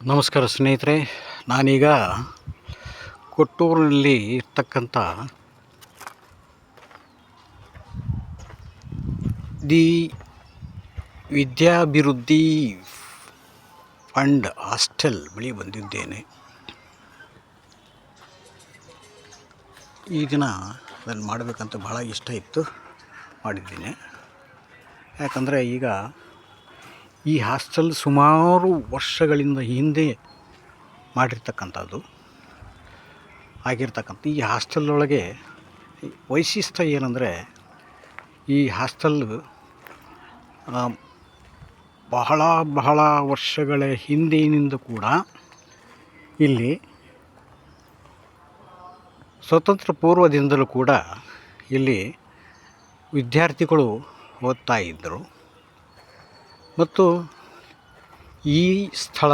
ನಮಸ್ಕಾರ ಸ್ನೇಹಿತರೆ, ನಾನೀಗ ಕೊಟ್ಟೂರಿನಲ್ಲಿ ಇರ್ತಕ್ಕಂಥ ದಿ ವಿದ್ಯಾಭಿವೃದ್ಧಿ ಫಂಡ್ ಹಾಸ್ಟೆಲ್ ಬಳಿ ಬಂದಿದ್ದೇನೆ. ಈ ದಿನ ಅದನ್ನು ಮಾಡಬೇಕಂತ ಭಾಳ ಇಷ್ಟ ಇತ್ತು, ಮಾಡಿದ್ದೀನಿ. ಯಾಕಂದರೆ ಈಗ ಈ ಹಾಸ್ಟೆಲ್ ಸುಮಾರು ವರ್ಷಗಳಿಂದ ಹಿಂದೆ ಮಾಡಿರ್ತಕ್ಕಂಥದ್ದು, ಆಗಿರ್ತಕ್ಕಂಥ ಈ ಹಾಸ್ಟೆಲ್ನೊಳಗೆ ವೈಶಿಷ್ಟ್ಯ ಏನಂದರೆ ಈ ಹಾಸ್ಟೆಲ್ ಬಹಳ ಬಹಳ ವರ್ಷಗಳ ಹಿಂದಿನಿಂದ ಕೂಡ ಇಲ್ಲಿ ಸ್ವತಂತ್ರ ಪೂರ್ವದಿಂದಲೂ ಕೂಡ ಇಲ್ಲಿ ವಿದ್ಯಾರ್ಥಿಗಳು ಓದ್ತಾ ಇದ್ದರು. ಮತ್ತು ಈ ಸ್ಥಳ,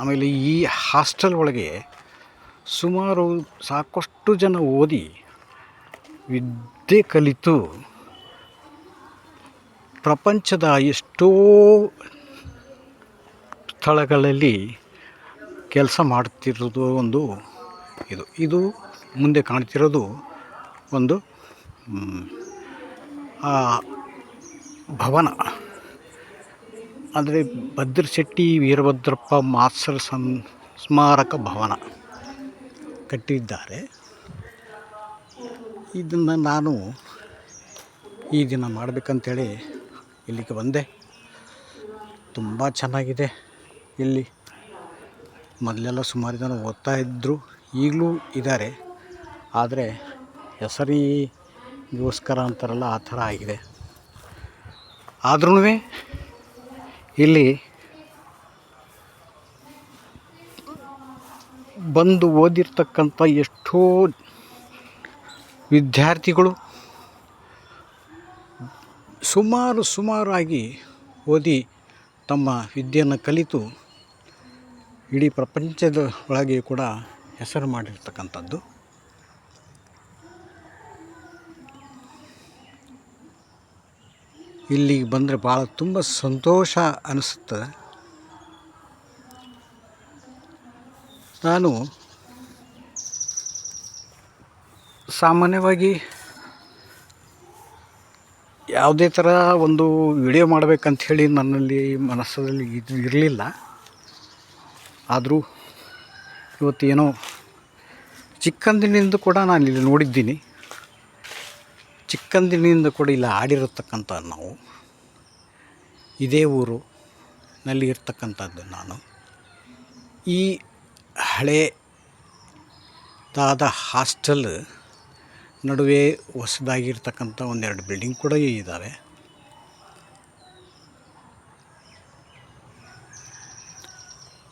ಆಮೇಲೆ ಈ ಹಾಸ್ಟೆಲ್ ಒಳಗೆ ಸುಮಾರು ಸಾಕಷ್ಟು ಜನ ಓದಿ ವಿದ್ಯೆ ಕಲಿತು ಪ್ರಪಂಚದ ಎಷ್ಟೋ ಸ್ಥಳಗಳಲ್ಲಿ ಕೆಲಸ ಮಾಡುತ್ತಿರೋದು ಒಂದು ಇದು. ಇದು ಮುಂದೆ ಕಾಣ್ತಿರೋದು ಒಂದು ಭವನ. ಅಂದರೆ ಭದ್ರಶೆಟ್ಟಿ ವೀರಭದ್ರಪ್ಪ ಮಾಸ್ಟರ್ ಸಂ ಸ್ಮಾರಕ ಭವನ ಕಟ್ಟಿದ್ದಾರೆ. ಇದನ್ನು ನಾನು ಈ ದಿನ ಮಾಡಬೇಕಂತೇಳಿ ಇಲ್ಲಿಗೆ ಬಂದೆ. ತುಂಬ ಚೆನ್ನಾಗಿದೆ ಇಲ್ಲಿ. ಮೊದಲೆಲ್ಲ ಸುಮಾರು ಜನ ಓದ್ತಾ ಇದ್ದರು ಈಗಲೂ ಇದ್ದಾರೆ. ಆದರೆ ಹೆಸರಿಗೋಸ್ಕರ ಅಂತಾರಲ್ಲ, ಆ ಥರ ಆಗಿದೆ. ಆದ್ರೂ ಇಲ್ಲಿ ಬಂದು ಓದಿರ್ತಕ್ಕಂಥ ಎಷ್ಟೋ ವಿದ್ಯಾರ್ಥಿಗಳು ಸುಮಾರು ಸುಮಾರಾಗಿ ಓದಿ ತಮ್ಮ ವಿದ್ಯೆಯನ್ನು ಕಲಿತು ಇಡೀ ಪ್ರಪಂಚದ ಒಳಗೆ ಕೂಡ ಹೆಸರು ಮಾಡಿರ್ತಕ್ಕಂಥದ್ದು. ಇಲ್ಲಿಗೆ ಬಂದರೆ ಭಾಳ ತುಂಬ ಸಂತೋಷ ಅನಿಸುತ್ತದೆ ನಾನು ಸಾಮಾನ್ಯವಾಗಿ ಯಾವುದೇ ಥರ ಒಂದು ವಿಡಿಯೋ ಮಾಡಬೇಕಂಥೇಳಿ ನನ್ನಲ್ಲಿ ಮನಸ್ಸಲ್ಲಿ ಇದು ಇರಲಿಲ್ಲ. ಆದರೂ ಇವತ್ತೇನೋ ಚಿಕ್ಕಂದಿನಿಂದ ಕೂಡ ನಾನು ಇಲ್ಲಿ ನೋಡಿದ್ದೀನಿ. ಚಿಕ್ಕಂದಿನಿಂದ ಕೂಡ ಇಲ್ಲಿ ಆಡಿರತಕ್ಕಂಥ ನಾವು, ಇದೇ ಊರು ನಲ್ಲಿ ಇರ್ತಕ್ಕಂಥದ್ದು ನಾನು. ಈ ಹಳೇದಾದ ಹಾಸ್ಟೆಲ್ ನಡುವೆ ಹೊಸದಾಗಿರ್ತಕ್ಕಂಥ ಒಂದೆರಡು ಬಿಲ್ಡಿಂಗ್ ಕೂಡ ಇದ್ದಾವೆ